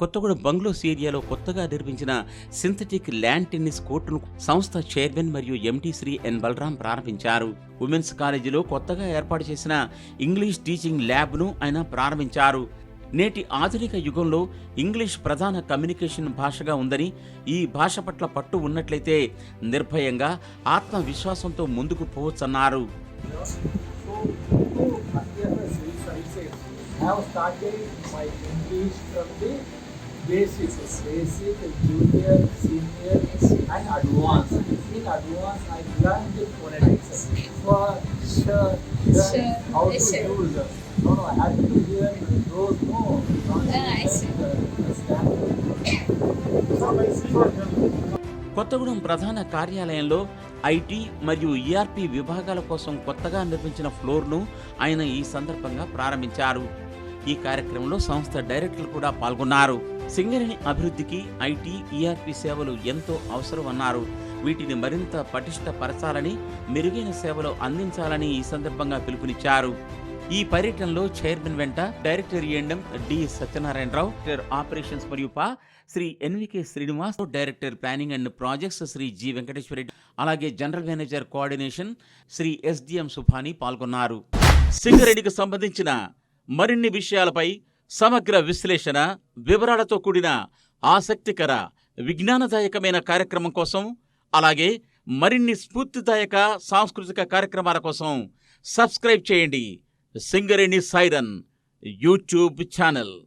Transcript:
Kothagudem bungalows ఏరియాలో కొత్తగా నిర్మించిన సింథటిక్ ల్యాండ్ టెన్నిస్ కోర్టును సంస్థ చైర్మన్ మరియు ఎంటీ శ్రీ ఎన్ బలరాం ప్రారంభించారు ఉమెన్స్ కాలేజీలో కొత్తగా ఏర్పాటు చేసిన ఇంగ్లీష్ టీచింగ్ ల్యాబ్ను ఆయన ప్రారంభించారు నేటి ఆధునిక యుగంలో ఇంగ్లీష్ ప్రధాన కమ్యూనికేషన్ భాషగా ఉందని ఈ భాష పట్ల పట్టు ఉన్నట్లయితే నిర్భయంగా ఆత్మవిశ్వాసంతో ముందుకు పోవచ్చన్నారు I have started my English from the basic senior and advance advance I learn Kothagudem ప్రధాన కార్యాలయంలో ఐటీ మరియు ఈఆర్పి విభాగాల కోసం కొత్తగా నిర్మించిన ఫ్లోర్ను ఆయన ఈ సందర్భంగా ప్రారంభించారు. ఈ కార్యక్రమంలో సంస్థ డైరెక్టర్లు కూడా పాల్గొన్నారు. సింగరేణి అభివృద్ధికి ఐటీ ఈఆర్పి సేవలు ఎంతో అవసరమన్నారు. వీటిని మరింత పటిష్టపరచాలని మెరుగైన సేవలు అందించాలని ఈ సందర్భంగా పిలుపునిచ్చారు. ఈ పర్యటనలో చైర్మన్ వెంట డైరెక్టర్ ఎండం డి సత్యనారాయణరావు డైరెక్టర్ ఆపరేషన్స్ మరియు పా Shri NVK Srinivas director planning and projects Shri G Venkateswara Reddy అలాగే general manager coordination Shri SDM Subhani పాల్గొన్నారు. సింగరేణికి సంబంధించిన మరిన్ని విషయాలపై సమగ్ర విశ్లేషణ వివరాలతో కూడిన ఆసక్తికర విజ్ఞానదాయకమైన కార్యక్రమం కోసం అలాగే మరిన్ని స్ఫూర్తిదాయక సాంస్కృతిక కార్యక్రమాల కోసం సబ్స్క్రైబ్ చేయండి. Singareni siren YouTube channel.